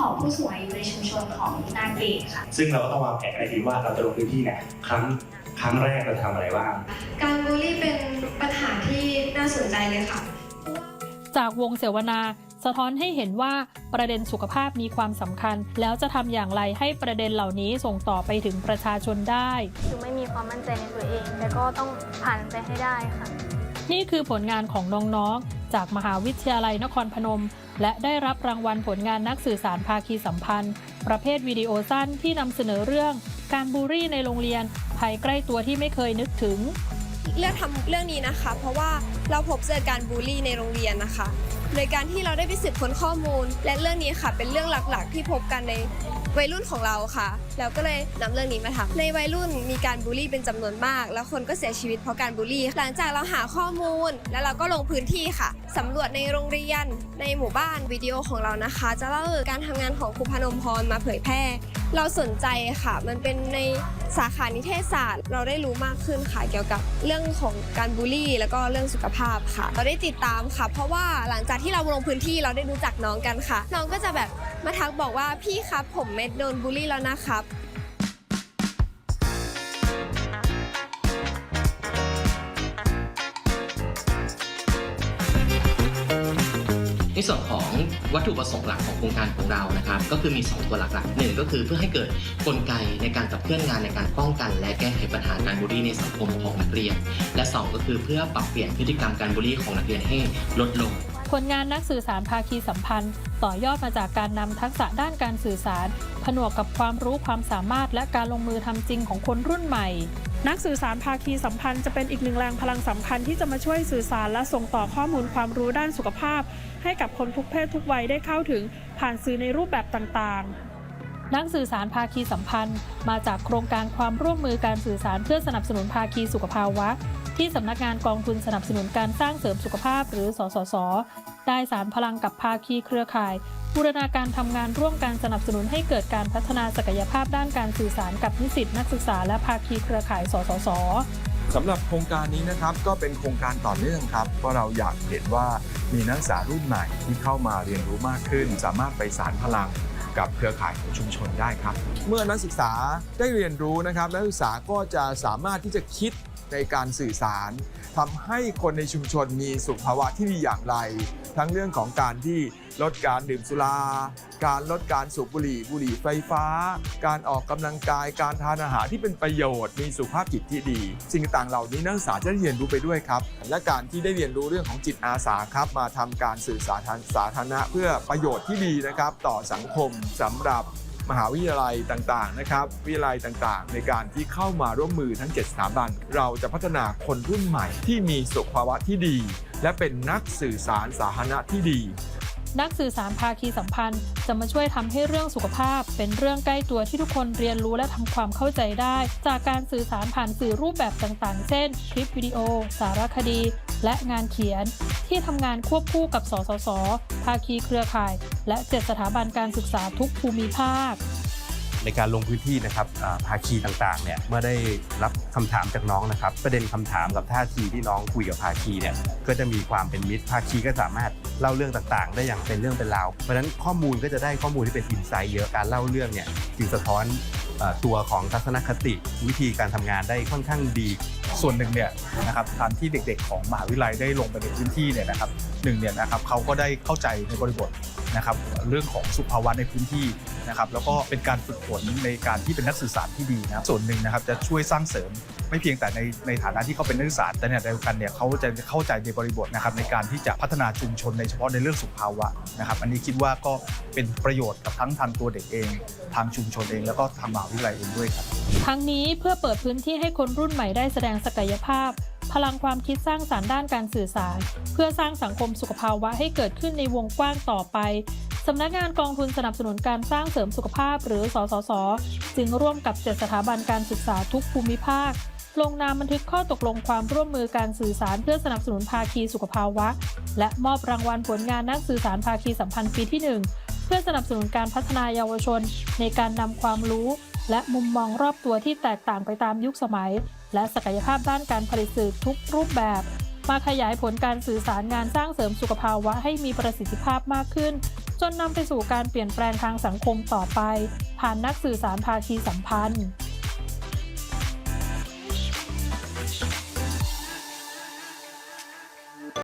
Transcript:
ของผู้สูงอายุในชุมชนของนาเกรดค่ะ ซึ่งเราก็ต้องวางแผนกันดีว่าเราจะลงพื้นที่เนี่ยครั้งครั้งแรกเราจะทำอะไรบ้าง การบูลลี่เป็นปัญหาที่น่าสนใจเลยค่ะ จากวงเสวนา สะท้อนให้เห็นว่าประเด็นสุขภาพมีความสำคัญ แล้วจะทำอย่างไรให้ประเด็นเหล่านี้ส่งต่อไปถึงประชาชนได้คือไม่มีความมั่นใจในตัวเอง แต่ก็ต้องผ่านไปให้ได้ค่ะ นี่คือผลงานของน้องๆ จากมหาวิทยาลัยนครพนม และได้รับรางวัลผลงานนักสื่อสารภาคีสัมพันธ์ ประเภทวิดีโอสั้นที่นำเสนอเรื่อง การบูลลี่ในโรงเรียนภัยใกล้ตัวที่ไม่เคยนึกถึง เลือกทำเรื่องนี้นะคะ เพราะว่าเราพบเจอการบูลลี่ในโรงเรียนนะคะ โดยการที่เราได้ไปสืบค้นข้อมูล และเรื่องนี้ค่ะ เป็นเรื่องหลักๆ ที่พบกันในวัยรุ่นของเราค่ะ แล้วก็เลยนำเรื่องนี้มาทำในวัยรุ่นมีการบูลลี่เป็นจำนวนมาก แล้วคนก็เสียชีวิตเพราะการบูลลี่ หลังจากเราหาข้อมูล แล้วเราก็ลงพื้นที่ค่ะสำรวจในโรงเรียน ในหมู่บ้านวิดีโอของเรานะคะ จะเล่าการทำงานของครูพนมพรมาเผยแพร่ เราสนใจค่ะ มันเป็นในสาขานิเทศศาสตร์ เราได้รู้มากขึ้นค่ะเกี่ยวกับเรื่องของการบูลลี่ แล้วก็เรื่องสุขภาพค่ะ เราได้ติดตามค่ะ เพราะว่าหลังจากที่เราลงพื้นที่เราได้รู้จักน้องกันค่ะ น้องก็จะแบบมาทักบอกว่าพี่ครับผมเม็ดโดนบูลลี่แล้วนะครับ ในส่วนของวัตถุประสงค์หลักของโครงการของเรานะครับ ก็คือมี 2 ตัวหลักๆหนึ่งก็คือเพื่อให้เกิดกลไกในการขับเคลื่อนงานในการป้องกัน และแก้ไขปัญหาการบูลลี่ในสังคมของนักเรียน และ 2 ก็คือเพื่อปรับเปลี่ยนพฤติกรรมการบูลลี่ของนักเรียนให้ลดลงผลงานนักสื่อสารภาคีสัมพันธ์ ต่อยอดมาจากการนำทักษะด้านการสื่อสาร ผนวกกับความรู้ความสามารถและการลงมือทำจริงของคนรุ่นใหม่ นักสื่อสารภาคีสัมพันธ์จะเป็นอีกหนึ่งแรงพลังสำคัญที่จะมาช่วยสื่อสารและส่งต่อข้อมูลความรู้ด้านสุขภาพ ให้กับคนทุกเพศทุกวัยได้เข้าถึงผ่านสื่อในรูปแบบต่างๆ นักสื่อสารภาคีสัมพันธ์ มาจากโครงการความร่วมมือการสื่อสารเพื่อสนับสนุนภาคีสุขภาวะ ที่สำนักงานกองทุนสนับสนุนการสร้างเสริมสุขภาพหรือสสส ได้สารพลังกับภาคีเครือข่าย บูรณาการทำงานร่วมกันสนับสนุนให้เกิดการพัฒนาศักยภาพด้านการสื่อสารกับนิสิตนักศึกษาและภาคีเครือข่าย สสสสำหรับโครงการนี้นะครับก็เป็นโครงการต่อเนื่องครับเพราะเราอยากเห็นว่ามีนักศึกษารุ่นใหม่ที่เข้ามาเรียนรู้มากขึ้น สามารถไปสารพลังกับเครือข่ายของชุมชนได้ครับ เมื่อนักศึกษาได้เรียนรู้นะครับ นักศึกษาก็จะสามารถที่จะคิดในการสื่อสารทำให้คนในชุมชนมีสุขภาวะที่ดีอย่างไร ทั้งเรื่องของการที่ลดการดื่มสุรา การลดการสูบบุหรี่ บุหรี่ไฟฟ้า การออกกำลังกาย การทานอาหารที่เป็นประโยชน์ มีสุขภาพจิตที่ดี สิ่งต่างเหล่านี้นักศึกษาจะเรียนรู้ไปด้วยครับ และการที่ได้เรียนรู้เรื่องของจิตอาสาครับ มาทำการสื่อสารสาธารณะเพื่อประโยชน์ที่ดีนะครับ ต่อสังคมสำหรับ มหาวิทยาลัยต่างๆนะครับวิทยาลัยต่างๆ ในการที่เข้ามาร่วมมือทั้ง 7 สถาบัน เราจะพัฒนาคนรุ่นใหม่ที่มีสุขภาวะที่ดี และเป็นนักสื่อสารสาธารณะที่ดี นักสื่อสารภาคีสัมพันธ์ จะมาช่วยทำให้เรื่องสุขภาพ เป็นเรื่องใกล้ตัวที่ทุกคนเรียนรู้และทำความเข้าใจได้ จากการสื่อสารผ่านสื่อรูปแบบต่างๆ เช่น คลิปวิดีโอ สารคดี และงานเขียน ที่ทำงานควบคู่กับสสส ภาคีเครือข่าย และ7สถาบันการศึกษาทุกภูมิภาค ในการลงพื้นที่นะครับอ่าภาคีต่างๆเนี่ยเมื่อได้รับคำถามจากน้องนะครับ ประเด็นคำถามกับท่าทีที่น้องคุยกับภาคีเนี่ยก็จะมีความเป็นมิตรภาคีก็สามารถเล่าเรื่องต่างๆ ได้อย่างเป็นเรื่องเป็นราวเพราะฉะนั้นข้อมูลก็จะได้ข้อมูลที่เป็นอินไซต์เยอะการเล่าเรื่องเนี่ยจึงสะท้อน ตัวของทัศนคติวิธีการทำงานได้ค่อนข้างดี ส่วนหนึ่งเนี่ยนะครับการที่เด็กๆ ของมหาวิทยาลัยได้ลงไปในพื้นที่เนี่ยนะครับหนึ่งเนี่ยนะครับเขาก็ได้เข้าใจในบริบท นะครับเรื่องของสุขภาวะในพื้นที่นะครับแล้วก็เป็นการฝึกฝนในการที่เป็นนักสื่อสารที่ดีนะครับส่วนหนึ่งนะครับจะช่วยสร้างเสริมไม่เพียงแต่ในในฐานะที่เขาเป็นนักศึกษาแต่ในขณะเดียวกันเนี่ยเขาจะเข้าใจในบริบทนะครับในการที่จะพัฒนาชุมชนในเฉพาะในเรื่องสุขภาวะนะครับอันนี้คิดว่าก็เป็นประโยชน์กับทั้งทางตัวเด็กเอง ทางชุมชนเองแล้วก็ทางมหาวิทยาลัยเองด้วยครับทั้งนี้เพื่อเปิดพื้นที่ให้คนรุ่นใหม่ได้แสดงศักยภาพ พลังความคิดสร้างสารรค์ด้านการสื่อสาร เพื่อสร้างสังคมสุขภาวะให้เกิดขึ้นในวงกว้างต่อไปสำนักงานกองทุนสนับสนุนการสร้างเสริมสุขภาพหรือสสส จึงร่วมกับ 7 สถาบันการศึกษาทุกภูมิภาค ลงนามบันทึกข้อตกลงความร่วมมือการสื่อสารเพื่อสนับสนุนภาคีสุขภาวะ และมอบรางวัลผลงานนักสื่อสารภาคีสัมพันธ์ปีที่ 1 เพื่อสนับสนุนการพัฒนายาวชน ในการนำความรู้ และมุมมองรอบตัวที่แตกต่างไปตามยุคสมัย และศักยภาพด้านการผลิตสื่อทุกรูปแบบ มาขยายผลการสื่อสารงานสร้างเสริมสุขภาวะให้มีประสิทธิภาพมากขึ้น จนนำไปสู่การเปลี่ยนแปลงทางสังคมต่อไป ผ่านนักสื่อสารภาคีสัมพันธ์